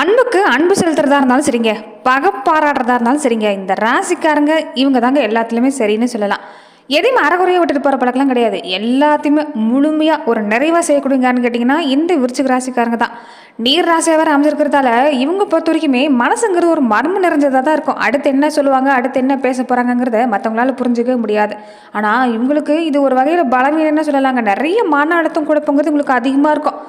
அன்புக்கு அன்பு செலுத்துறதா இருந்தாலும் சரிங்க. பகை பாராட்டுறதா இருந்தாலும் சரிங்க. இந்த ராசிக்காரங்க இவங்க தாங்க எல்லாத்துலேயுமே சரின்னு சொல்லலாம். எதையும் அறகுறையாக விட்டுட்டு போகிற பழக்கம்லாம் கிடையாது. எல்லாத்தையுமே முழுமையாக ஒரு நிறைவாக செய்யக்கூடியங்கன்னு கேட்டிங்கன்னா இந்த விருச்சிக ராசிக்காரங்க தான். நீர் ராசியாக வேறு அமைஞ்சிருக்கிறதால இவங்க பொறுத்த வரைக்குமே மனசுங்கிறது ஒரு மர்மம் நிறைஞ்சதாக தான் இருக்கும். அடுத்து என்ன சொல்லுவாங்க அடுத்து என்ன பேச போகிறாங்கங்கிறத மற்றவங்களால புரிஞ்சுக்கவே முடியாது. ஆனால் இவங்களுக்கு இது ஒரு வகையில் பலவீனம்னு சொல்லலாங்க. நிறைய மன அழுத்தம் குழப்பங்கிறது உங்களுக்கு அதிகமாக இருக்கும்.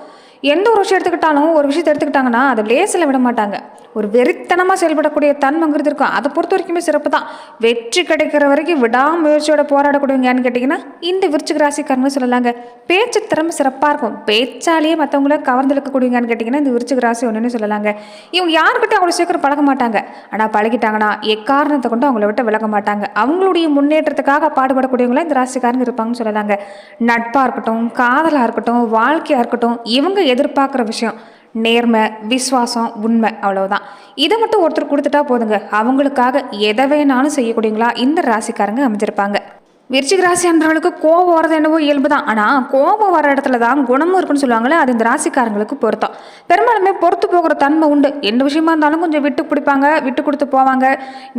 எந்த ஒரு விஷயம் எடுத்துக்கிட்டாலும் ஒரு விஷயத்தை எடுத்துக்கிட்டாங்கன்னா அதை லேசில் விட மாட்டாங்க. ஒரு வெறித்தனமாக செயல்படக்கூடிய தன்மைங்கிறது இருக்கும். அதை பொறுத்த வரைக்குமே சிறப்பு தான். வெற்றி கிடைக்கிற வரைக்கும் விடாமுயற்சியோட போராடக்கூடியவங்கன்னு கேட்டிங்கன்னா இந்த விருச்சிக ராசிக்காரங்களும் சொல்லலாங்க. பேச்சு திறமை சிறப்பாக இருக்கும். பேச்சாலேயே மற்றவங்கள கவர்ந்து இழுக்கக்கூடியவங்கன்னு கேட்டிங்கன்னா இந்த விருச்சிக ராசி ஒன்றுன்னு சொல்லலாங்க. இவங்க யாருக்கிட்டையும் அவ்வளோ சீக்கிரம் பழக மாட்டாங்க. ஆனால் பழகிட்டாங்கன்னா எக்காரணத்தை கொண்டு அவங்கள விட்டு விலக மாட்டாங்க. அவங்களுடைய முன்னேற்றத்துக்காக பாடுபடக்கூடியவங்கள இந்த ராசிக்காரங்க இருப்பாங்கன்னு சொல்லலாங்க. நட்பாக இருக்கட்டும் காதலாக இருக்கட்டும் வாழ்க்கையாக இருக்கட்டும் இவங்க எதிர்பார்க்குற விஷயம். நேர்மை விசுவாசம் உண்மை அவ்வளவுதான். இதை மட்டும் ஒருத்தர் கொடுத்துட்டா போதுங்க. அவங்களுக்காக எதை வேணாலும் செய்யக்கூடியங்களா இந்த ராசிக்காரங்க அமைஞ்சிருப்பாங்க. விருச்சிக ராசி அன்றவர்களுக்கு கோபம் வரது என்னவோ இயல்பு தான் ஆனால் கோபம் வர இடத்துல தான் குணமும் இருக்குன்னு சொல்லுவாங்களே அது இந்த ராசிக்காரங்களுக்கு பொருத்தம். பெரும்பாலுமே பொறுத்து போகிற தன்மை உண்டு. எந்த விஷயமா இருந்தாலும் கொஞ்சம் விட்டு பிடிப்பாங்க விட்டு கொடுத்து போவாங்க.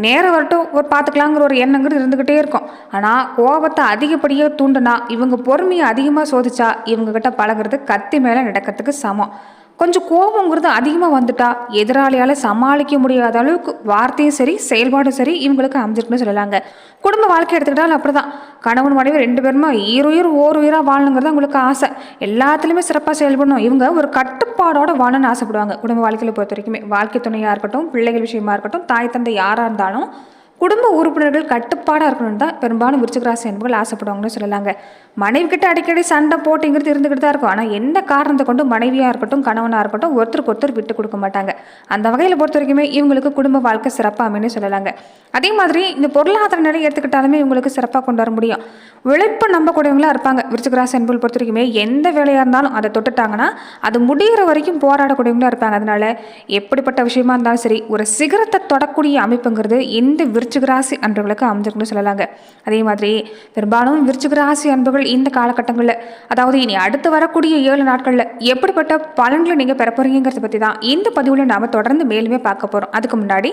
நேரம் வரட்டும் ஒரு பார்த்துக்கலாங்கிற ஒரு எண்ணங்கிறது இருந்துக்கிட்டே இருக்கும். ஆனால் கோபத்தை அதிகப்படியே தூண்டுனா இவங்க பொறுமையை அதிகமாக சோதிச்சா இவங்க கிட்ட பழகுறது கத்தி மேலே நடக்கிறதுக்கு சமம். கொஞ்சம் கோபங்கிறது அதிகமாக வந்துட்டா எதிராளியால் சமாளிக்க முடியாத அளவுக்கு வார்த்தையும் சரி செயல்பாடும் சரி இவங்களுக்கு அமைஞ்சிருக்குன்னு சொல்லலாங்க. குடும்ப வாழ்க்கை எடுத்துக்கிட்டாலும் அப்படிதான். கணவன் மனைவி ரெண்டு பேருமே ஈருயிர் ஓர் உயிராக வாழணுங்கிறது அவங்களுக்கு ஆசை. எல்லாத்துலேயுமே சிறப்பாக செயல்படணும். இவங்க ஒரு கட்டுப்பாடோட வாழணும்னு ஆசைப்படுவாங்க. குடும்ப வாழ்க்கையில் பொறுத்த வரைக்குமே. வாழ்க்கை துணையாக இருக்கட்டும் பிள்ளைகள் விஷயமா இருக்கட்டும் தாய் தந்தை யாராக இருந்தாலும் குடும்ப உறுப்பினர்கள் கட்டுப்பாடாக இருக்கணும்னு தான் பெரும்பாலும் விருச்சிக ராசி ஆசைப்படுவாங்கன்னு சொல்லலாங்க. மனைவி கிட்ட அடிக்கடி சண்டை போட்டிங்கிறது இருந்துக்கிட்டு தான் இருக்கும். ஆனால் எந்த காரணத்தை கொண்டு மனைவியாக இருக்கட்டும் கணவனாக இருக்கட்டும் ஒருத்தருக்கு ஒருத்தர் விட்டு கொடுக்க மாட்டாங்க. அந்த வகையில் பொறுத்த வரைக்குமே இவங்களுக்கு குடும்ப வாழ்க்கை சிறப்பாக அமைன்னு சொல்லலாங்க. அதே மாதிரி இந்த பொருளாதார நிலை எடுத்துக்கிட்டாலுமே இவங்களுக்கு சிறப்பாக கொண்டு வர முடியும். உழைப்பு நம்பக்கூடியவங்களாக இருப்பாங்க. விருச்சிக ராசி பொறுத்த வரைக்குமே எந்த வேலையாக இருந்தாலும் அதை தொட்டுட்டாங்கன்னா அது முடிகிற வரைக்கும் போராடக்கூடியவங்களா இருப்பாங்க. அதனால எப்படிப்பட்ட விஷயமா இருந்தாலும் சரி ஒரு சிகரத்தை தொடக்கூடிய அமைப்புங்கிறது இந்த விருச்சிக ராசி அன்பர்களுக்கு அமைஞ்சிருக்குன்னு சொல்லலாங்க. அதே மாதிரி பெரும்பாலும் விருச்சிக ராசி அன்பர்கள் இந்த காலகட்டங்களில் அதாவது இனி அடுத்து வரக்கூடிய ஏழு நாட்களில் எப்படிப்பட்ட பலன்களை நீங்கள் பெற போறீங்கிறத பற்றி தான் இந்த பதிவில் நாம் தொடர்ந்து மேலுமே பார்க்க போகிறோம் அதுக்கு முன்னாடி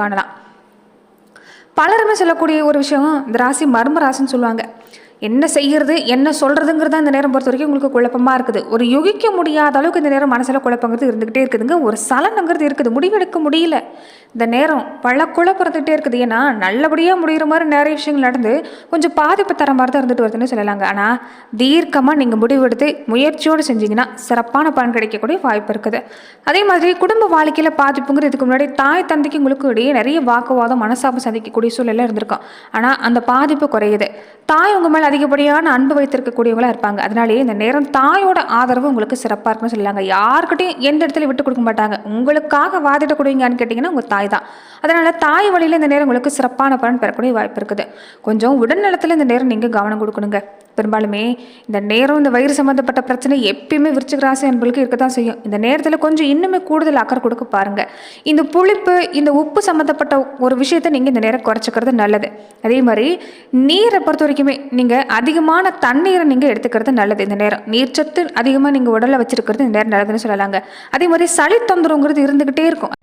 காணலாம். பலருமே சொல்லக்கூடிய ஒரு விஷயம் இந்த ராசி மர்ம ராசின்னு சொல்லுவாங்க. என்ன செய்கிறது என்ன சொல்கிறதுங்கிறத இந்த நேரம் பொறுத்த வரைக்கும் உங்களுக்கு குழப்பமாக இருக்குது. ஒரு யுகிக்க முடியாத அளவுக்கு இந்த நேரம் மனசில் குழப்பங்கிறது இருந்துக்கிட்டே இருக்குதுங்க. ஒரு சலனங்கிறது இருக்குது. முடிவெடுக்க முடியல. இந்த நேரம் பல குழப்பிறந்துகிட்டே இருக்குது. ஏன்னா நல்லபடியாக முடிகிற மாதிரி நிறைய விஷயங்கள் நடந்து கொஞ்சம் பாதிப்பு தர மாதிரி தான் இருந்துட்டு வருதுன்னு சொல்லலாங்க. ஆனால் தீர்க்கமாக நீங்கள் முடிவெடுத்து முயற்சியோடு செஞ்சீங்கன்னா சிறப்பான பலன் கிடைக்கக்கூடிய வாய்ப்பு இருக்குது. அதே மாதிரி குடும்ப வாழ்க்கையில் பாதிப்புங்கிறது இதுக்கு முன்னாடி தாய் தந்தைக்கு உங்களுக்கு இடையே நிறைய வாக்குவாதம் மனசாபம் சந்திக்கக்கூடிய சூழலில் இருந்திருக்கும். ஆனால் அந்த பாதிப்பு குறையுது. தாய் உங்கள் மேலே அதிகப்படியான அன்பு வைத்திருக்கக்கூடியவங்களா இருப்பாங்க. அதனாலேயே இந்த நேரம் தாயோட ஆதரவு உங்களுக்கு சிறப்பாக இருக்குன்னு சொல்லுவாங்க யாருக்கிட்டையும் எந்த இடத்துல விட்டு கொடுக்க மாட்டாங்க. உங்களுக்காக வாதிடக்கூடியங்கன்னு கேட்டிங்கன்னா உங்கள் தாய் தான். அதனால் தாய் வழியில் இந்த நேரம் உங்களுக்கு சிறப்பான பலன் பெறக்கூடிய வாய்ப்பு இருக்குது. கொஞ்சம் உடல்நலத்தில் இந்த நேரம் நீங்கள் கவனம் கொடுக்கணுங்க. பெரும்பாலுமே இந்த நேரம் இந்த வயிறு சம்மந்தப்பட்ட பிரச்சனை எப்பயுமே விருச்சிக ராசி என்பளுக்கு இருக்க தான் செய்யும். இந்த நேரத்தில் கொஞ்சம் இன்னுமே கூடுதல் அக்கறை கொடுக்க பாருங்கள் இந்த புளிப்பு இந்த உப்பு சம்மந்தப்பட்ட ஒரு விஷயத்தை நீங்கள் இந்த நேரம் குறைச்சிக்கிறது நல்லது. அதே மாதிரி நீரை பொறுத்த வரைக்குமே நீங்கள் அதிகமான தண்ணீரை நீங்கள் எடுத்துக்கிறது நல்லது இந்த நேரம். நீர்ச்சத்து அதிகமாக நீங்கள் உடலில் வச்சுருக்கிறது இந்த நேரம் நல்லதுன்னு சொல்லலாங்க. அதே மாதிரி சளி தொந்தரவுங்கிறது இருந்துக்கிட்டே இருக்கும்.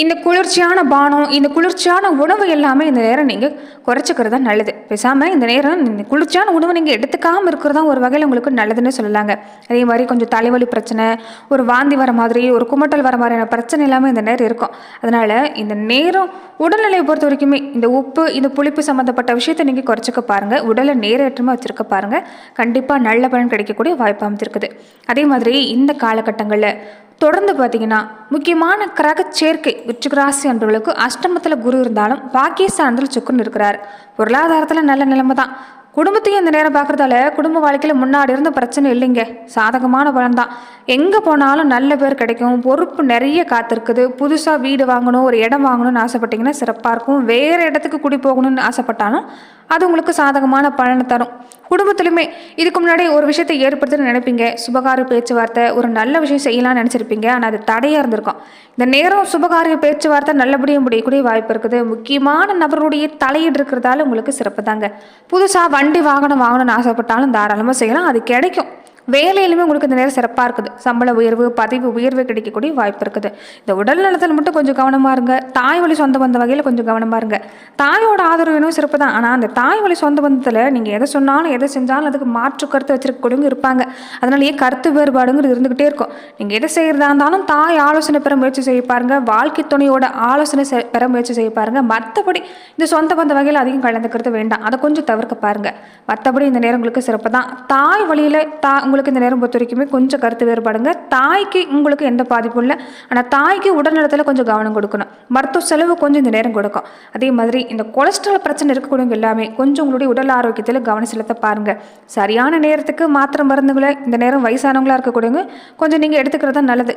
இந்த குளிர்ச்சியான பானம் இந்த குளிர்ச்சியான உணவு எல்லாமே இந்த நேரம் நீங்கள் குறைச்சிக்கிறது தான் நல்லது. பேசாமல் இந்த நேரம் இந்த குளிர்ச்சியான உணவு நீங்கள் எடுத்துக்காமல் இருக்கிறது தான் ஒரு வகையில் உங்களுக்கு நல்லதுன்னு சொல்லலாங்க. அதே மாதிரி கொஞ்சம் தலைவலி பிரச்சனை ஒரு வாந்தி வர மாதிரி ஒரு குமட்டல் வர மாதிரியான பிரச்சனை எல்லாமே இந்த நேரம் இருக்கும். அதனால் இந்த நேரம் உடல்நிலையை பொறுத்த வரைக்குமே இந்த உப்பு இந்த புளிப்பு சம்மந்தப்பட்ட விஷயத்தை நீங்கள் குறைச்சிக்க பாருங்கள் உடலை நேரேற்றமாக வச்சுருக்க பாருங்கள் கண்டிப்பாக நல்ல பலன் கிடைக்கக்கூடிய வாய்ப்பு அமைஞ்சிருக்குது. அதே மாதிரி இந்த காலகட்டங்களில் தொடர்ந்து பார்த்தீங்கன்னா முக்கியமான கிரக சேர்க்கை விருச்சிக ராசி அன்பர்களுக்கு அஷ்டமத்தில் குரு இருந்தாலும் பாக்கியஸ்தானத்தில் சுக்குன்னு இருக்கிறார். பொருளாதாரத்தில் நல்ல நிலைமை தான் குடும்பத்தையும் இந்த நேரம் பார்க்குறதால குடும்ப வாழ்க்கையில் முன்னாடி இருந்த பிரச்சனை இல்லைங்க. சாதகமான பலன் தான். எங்கே போனாலும் நல்ல பேர் கிடைக்கும். பொறுப்பு நிறைய காத்திருக்குது. புதுசாக வீடு வாங்கணும் ஒரு இடம் வாங்கணும்னு ஆசைப்பட்டீங்கன்னா சிறப்பாக இருக்கும். வேறு இடத்துக்கு குடி போகணும்னு ஆசைப்பட்டாலும் அது உங்களுக்கு சாதகமான பலனை தரும். குடும்பத்திலுமே இதுக்கு முன்னாடி ஒரு விஷயத்தை ஏற்படுத்துன்னு நினைப்பீங்க. சுபகாரிய பேச்சுவார்த்தை ஒரு நல்ல விஷயம் செய்யலாம்னு நினச்சிருப்பீங்க. ஆனால் அது தடையாக இருந்திருக்கும். இந்த நேரம் சுபகாரிய பேச்சுவார்த்தை நல்லபடியாக முடியக்கூடிய வாய்ப்பு இருக்குது. முக்கியமான நபருடைய தலையீடு இருக்கிறதால உங்களுக்கு சிறப்பு தாங்க. புதுசாக வண்டி வாகனம் வாங்கணும்னு ஆசைப்பட்டாலும் தாராளமாக செய்யலாம். அது கிடைக்கும். வேலையிலுமே உங்களுக்கு இந்த நேரம் சிறப்பாக இருக்குது. சம்பள உயர்வு பதவி உயர்வு கிடைக்கக்கூடிய வாய்ப்பு இருக்குது. இந்த உடல் நலத்தில் மட்டும் கொஞ்சம் கவனமாக இருங்க. தாய் வழி சொந்த பந்த வகையில் கொஞ்சம் கவனமாக இருங்க. தாயோட ஆதரவு வேணும் சிறப்பு தான். ஆனால் அந்த தாய் வழி சொந்த பந்தத்தில் நீங்கள் எதை சொன்னாலும் எதை செஞ்சாலும் அதுக்கு மாற்று கருத்து வச்சிருக்கக்கூடியவங்க இருப்பாங்க. அதனாலேயே கருத்து வேறுபாடுங்கிறது இருந்துக்கிட்டே இருக்கும். நீங்கள் எதை செய்கிறதா இருந்தாலும் தாய் ஆலோசனை பெற முயற்சி செய்ய பாருங்க. வாழ்க்கை துணையோட ஆலோசனை செ- பெற முயற்சி செய்ய பாருங்க. மற்றபடி இந்த சொந்த பந்த வகையில் அதிகம் கலந்துக்கிறது வேண்டாம். அதை கொஞ்சம் தவிர்க்க பாருங்க. மற்றபடி இந்த நேரம் உங்களுக்கு சிறப்பு தான். தாய் வழியில் தா உங்களுக்கு இந்த நேரம் பொறுத்த வரைக்குமே கொஞ்சம் கருத்து வேறுபாடுங்க. தாய்க்கு உங்களுக்கு எந்த பாதிப்பும் இல்லை. ஆனால் தாய்க்கு உடல்நலத்தில் கொஞ்சம் கவனம் கொடுக்கணும். மருத்துவ செலவு கொஞ்சம் இந்த நேரம் கொடுக்கும். அதே மாதிரி இந்த கொலஸ்ட்ரால் பிரச்சனை இருக்கக்கூடியவங்க எல்லாமே கொஞ்சம் உங்களுடைய உடல் ஆரோக்கியத்தில் கவனம் செலுத்த பாருங்க. சரியான நேரத்துக்கு மாத்திரை மருந்துகளை இந்த நேரம் வயசானவங்களா இருக்கக்கூடியவங்க கொஞ்சம் நீங்கள் எடுத்துக்கிறது தான் நல்லது.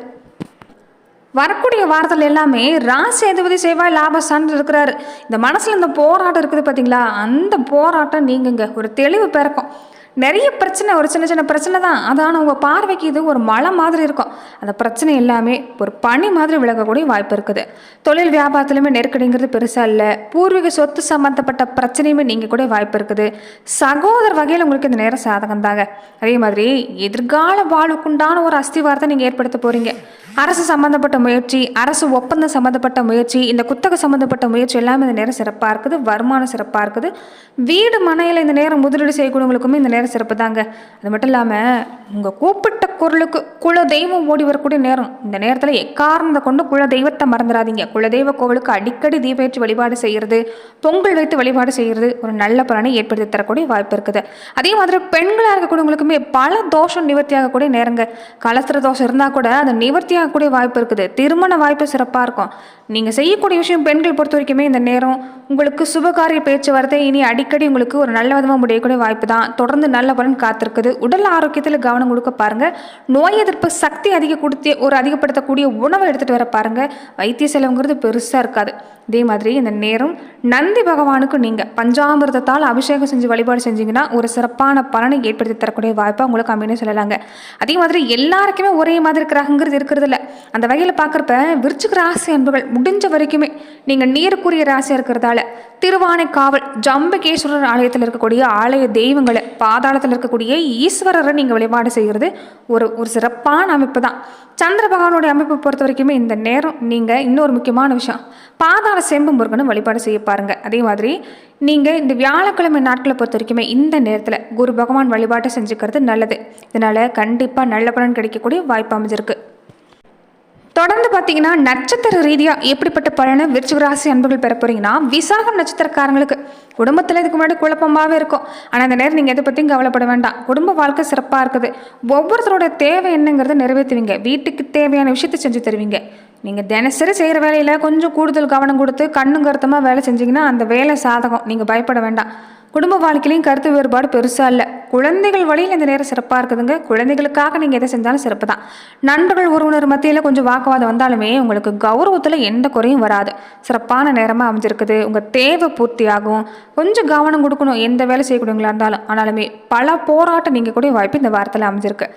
வரக்கூடிய வாரத்தில் எல்லாமே ராசி அதிபதி செவ்வாய் லாபஸ்தான் இருக்கிறாரு. இந்த மனசில் இந்த போராட்டம் இருக்குது பார்த்தீங்களா அந்த போராட்டம் நீங்குங்க. ஒரு தெளிவு பிறக்கும். நிறைய பிரச்சனை ஒரு சின்ன சின்ன பிரச்சனை தான். அதான உங்கள் பார்வைக்கு இது ஒரு மலை மாதிரி இருக்கும். அந்த பிரச்சனை எல்லாமே ஒரு பனி மாதிரி விலகக்கூடிய வாய்ப்பு இருக்குது. தொழில் வியாபாரத்துலையுமே நெருக்கடிங்கிறது பெருசாக இல்லை. பூர்வீக சொத்து சம்மந்தப்பட்ட பிரச்சனையுமே நீங்கள் கூட வாய்ப்பு இருக்குது. சகோதர வகையில் உங்களுக்கு இந்த நேரம் சாதகம் தாங்க. அதே மாதிரி எதிர்கால வாழ்வுக்குண்டான ஒரு அஸ்திவாரத்தை நீங்கள் ஏற்படுத்த போகிறீங்க அரசு சம்மந்தப்பட்ட முயற்சி அரசு ஒப்பந்தம் சம்மந்தப்பட்ட முயற்சி இந்த குத்தகை சம்மந்தப்பட்ட முயற்சி எல்லாமே இந்த நேரம் சிறப்பாக இருக்குது. வருமானம் சிறப்பாக இருக்குது. வீடு மனையில் இந்த நேரம் முதலீடு செய்யக்கூடியவங்களுக்குமே இந்த நேரம் சிறப்பு தாங்க. அது மட்டும் இல்லாமல் உங்கள் கூப்பிட்ட குரலுக்கு குல தெய்வம் ஓடி வரக்கூடிய நேரம். இந்த நேரத்தில் எக்காரணத்தை கொண்டு குல தெய்வத்தை மறந்துடாதீங்க குல தெய்வ கோவிலுக்கு அடிக்கடி தீபேற்றி வழிபாடு செய்கிறது பொங்கல் வைத்து வழிபாடு செய்கிறது ஒரு நல்ல பலனை ஏற்படுத்தி தரக்கூடிய வாய்ப்பு இருக்குது. அதே மாதிரி பெண்களாக இருக்கக்கூடியவங்களுக்குமே பல தோஷம் நிவர்த்தி ஆகக்கூடிய நேரங்க. கலத்திர தோஷம் இருந்தால் கூட அது நிவர்த்தி ஆகக்கூடிய வாய்ப்பு இருக்குது. திருமண வாய்ப்பு சிறப்பாக இருக்கும். நீங்கள் செய்யக்கூடிய விஷயம் பெண்கள் பொறுத்த வரைக்குமே இந்த நேரம் உங்களுக்கு சுபகாரிய பேச்சுவார்த்தை. இனி அடிக்கடி உங்களுக்கு ஒரு நல்ல விதமாக முடியக்கூடிய வாய்ப்பு தான். தொடர்ந்து நல்ல பலன் காத்திருக்குது. உடல் ஆரோக்கியத்தில் கவனம் கொடுக்க பாருங்கள் நோய் எதிர்ப்பு சக்தி அதிக கொடுத்து ஒரு அதிகப்படுத்தக்கூடிய உணவை எடுத்துகிட்டு வர பாருங்கள் வைத்திய செலவுங்கிறது பெருசாக இருக்காது. இதே மாதிரி இந்த நேரம் நந்தி பகவானுக்கு நீங்கள் பஞ்சாமிர்தத்தால் அபிஷேகம் செஞ்சு வழிபாடு செஞ்சீங்கன்னா ஒரு சிறப்பான பலனை ஏற்படுத்தி தரக்கூடிய வாய்ப்பாக உங்களுக்கு அமைன்னு சொல்லலாங்க. அதே மாதிரி எல்லாருக்குமே ஒரே மாதிரி இருக்கிறாங்கிறது இருக்கிறது இல்லை. அந்த வகையில் பார்க்குறப்ப விருச்சிக ராசி அன்புகள் முடிஞ்ச வரைக்குமே நீங்கள் நீருக்குரிய ராசியாக இருக்கிறதால திருவானை காவல் ஜம்பகேஸ்வரர் ஆலயத்தில் இருக்கக்கூடிய ஆலய தெய்வங்களை பாதாளத்தில் இருக்கக்கூடிய ஈஸ்வரரை நீங்கள் வழிபாடு செய்கிறது ஒரு ஒரு சிறப்பான அமைப்பு தான் சந்திர பகவானுடைய அமைப்பை பொறுத்த வரைக்குமே இந்த நேரம் நீங்கள் இன்னொரு முக்கியமான விஷயம். பாதாள செம்பு முருகனை வழிபாடு செய்ய பாருங்கள் அதே மாதிரி நீங்கள் இந்த வியாழக்கிழமை நாட்களை பொறுத்த வரைக்குமே இந்த நேரத்தில் குரு பகவான் வழிபாட்டை செஞ்சுக்கிறது நல்லது. இதனால் கண்டிப்பாக நல்ல பலன் கிடைக்கக்கூடிய வாய்ப்பு அமைஞ்சிருக்கு. தொடர்ந்து பார்த்தீங்கன்னா நட்சத்திர ரீதியாக எப்படிப்பட்ட பலனை விருச்சிகராசி அன்புகள் பெற போறீங்கன்னா விசாகம் நட்சத்திரக்காரங்களுக்கு குடும்பத்தில் இதுக்கு முன்னாடி குழப்பமாகவே இருக்கும். ஆனால் அந்த நேரம் நீங்கள் எதை பற்றியும் கவலைப்பட வேண்டாம். குடும்ப வாழ்க்கை சிறப்பாக இருக்குது. ஒவ்வொருத்தரோட தேவை என்னங்கிறத நிறைவேற்றுவீங்க. வீட்டுக்கு தேவையான விஷயத்தை செஞ்சு தருவீங்க. நீங்கள் தினசரி செய்கிற வேலையில் கொஞ்சம் கூடுதல் கவனம் கொடுத்து கண்ணும் கருத்தமாக வேலை செஞ்சீங்கன்னா அந்த வேலை சாதகம். நீங்கள் பயப்பட வேண்டாம். குடும்ப வாழ்க்கையிலையும் கருத்து வேறுபாடு பெருசாக இல்லை. குழந்தைகள் வழியில் இந்த நேரம் சிறப்பாக இருக்குதுங்க. குழந்தைகளுக்காக நீங்கள் எதை செஞ்சாலும் சிறப்பு தான். நண்பர்கள் உறவினர் மத்தியில் கொஞ்சம் வாக்குவாதம் வந்தாலுமே உங்களுக்கு கௌரவத்தில் எந்த குறையும் வராது. சிறப்பான நேரமாக அமைஞ்சிருக்குது. உங்கள் தேவை பூர்த்தியாகும். கொஞ்சம் கவனம் கொடுக்கணும். எந்த வேலை செய்யக்கூடியவங்களா இருந்தாலும். ஆனாலுமே பல போராட்டம் நீங்கள் கூட வாய்ப்பு இந்த வாரத்தில் அமைஞ்சிருக்கு.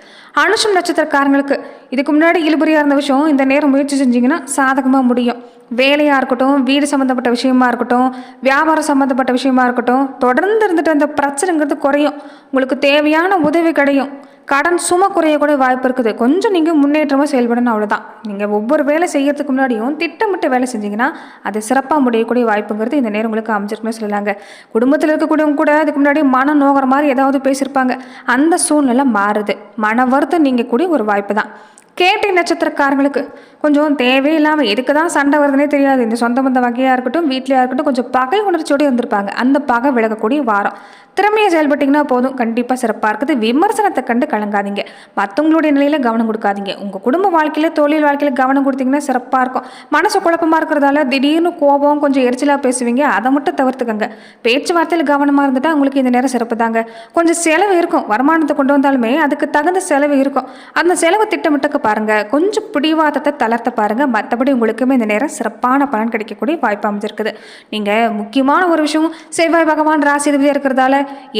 அனுஷம் நட்சத்திரக்காரங்களுக்கு இதுக்கு முன்னாடி இழுபறியாக இருந்த விஷயம் இந்த நேரம் முயற்சி செஞ்சிங்கன்னா சாதகமாக முடியும். வேலையாக இருக்கட்டும் வீடு சம்மந்தப்பட்ட விஷயமா இருக்கட்டும் வியாபாரம் சம்மந்தப்பட்ட விஷயமா இருக்கட்டும் தொடர்ந்து இருந்துட்டு அந்த பிரச்சனைங்கிறது குறையும். உங்களுக்கு தேவையான உதவி கிடையும். கடன் சுமை குறைய கூட வாய்ப்பு இருக்குது. கொஞ்சம் நீங்கள் முன்னேற்றமாக செயல்படணும் அவ்வளோதான் நீங்கள் ஒவ்வொரு வேலை செய்கிறதுக்கு முன்னாடியும் திட்டமிட்டு வேலை செஞ்சீங்கன்னா அது சிறப்பாக முடியக்கூடிய வாய்ப்புங்கிறது இந்த நேரம் உங்களுக்கு அமைஞ்சிருக்குமே சொல்லலாங்க. குடும்பத்தில் இருக்கக்கூடியவங்க கூட அதுக்கு முன்னாடி மனம் நோகிற மாதிரி ஏதாவது பேசியிருப்பாங்க. அந்த சூழ்நிலை மாறுது. மன வருத்தம் நீங்கள் கூடிய ஒரு வாய்ப்பு தான். கேட்டை நட்சத்திரக்காரங்களுக்கு கொஞ்சம் தேவையில்லாமல் எதுக்கு தான் சண்டை வருதுன்னே தெரியாது. இந்த சொந்த பந்த வகையாக இருக்கட்டும் வீட்லையாக இருக்கட்டும் கொஞ்சம் பகை உணர்ச்சியோடு இருந்திருப்பாங்க. அந்த பகை விலகக்கூடிய வாரம். திறமையை செயல்பட்டிங்கன்னா போதும். கண்டிப்பாக சிறப்பாக இருக்குது. விமர்சனத்தை கண்டு கலங்காதீங்க. மற்றவங்களுடைய நிலையில் கவனம் கொடுக்காதீங்க. உங்கள் குடும்ப வாழ்க்கையில் தொழில் வாழ்க்கையில் கவனம் கொடுத்தீங்கன்னா சிறப்பாக இருக்கும். மனசு குழப்பமாக இருக்கிறதால திடீர்னு கோபம் கொஞ்சம் எரிச்சலாக பேசுவீங்க. அதை மட்டும் தவிர்த்துக்கங்க. பேச்சுவார்த்தையில் கவனமாக இருந்துட்டால் உங்களுக்கு இந்த நேரம் சிறப்பு தாங்க. கொஞ்சம் செலவு இருக்கும். வருமானத்தை கொண்டு வந்தாலுமே அதுக்கு தகுந்த செலவு இருக்கும். அந்த செலவு திட்டமிட்டக்கு பாருங்க. கொஞ்சம் பிடிவாதத்தை தளர்த்த பாருங்க. மற்றபடி உங்களுக்குமே இந்த நேரம் சிறப்பான பலன் கிடைக்கக்கூடிய வாய்ப்பு அமைஞ்சிருக்குது. நீங்கள் முக்கியமான ஒரு விஷயம் செவ்வாய் பகவான் ராசிதிபதியாக இருக்கிறதால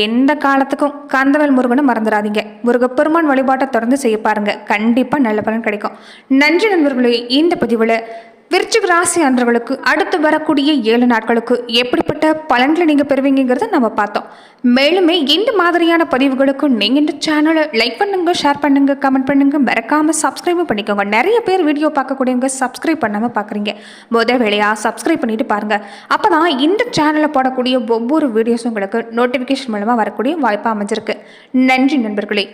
எந்த காலத்துக்கும் கந்தவேல் முருகனை மறந்துடாதீங்க. முருகப்பெருமான் வழிபாட்டை தொடர்ந்து செய்ய பாருங்க. கண்டிப்பாக நல்ல பலன் கிடைக்கும். நன்றி நண்பர்களே. இந்த பதிவில் விருச்சிக ராசி அன்றவர்களுக்கு அடுத்து வரக்கூடிய ஏழு நாட்களுக்கு எப்படிப்பட்ட பலன்களை நீங்கள் பெறுவீங்கிறத நம்ம பார்த்தோம். மேலுமே இந்த மாதிரியான பதிவுகளுக்கு நீங்கள் இந்த சேனலை லைக் பண்ணுங்க ஷேர் பண்ணுங்க கமெண்ட் பண்ணுங்க. மறக்காமல் சப்ஸ்கிரைபும் பண்ணிக்கோங்க. நிறைய பேர் வீடியோ பார்க்கக்கூடியவங்க சப்ஸ்கிரைப் பண்ணாமல் பார்க்குறீங்க. முத வேலையாக சப்ஸ்கிரைப் பண்ணிட்டு பாருங்க. அப்போ தான் இந்த சேனலில் போடக்கூடிய ஒவ்வொரு வீடியோஸும் உங்களுக்கு நோட்டிஃபிகேஷன் மூலமாக வரக்கூடிய வாய்ப்பாக அமைஞ்சிருக்கு. நன்றி நண்பர்களே.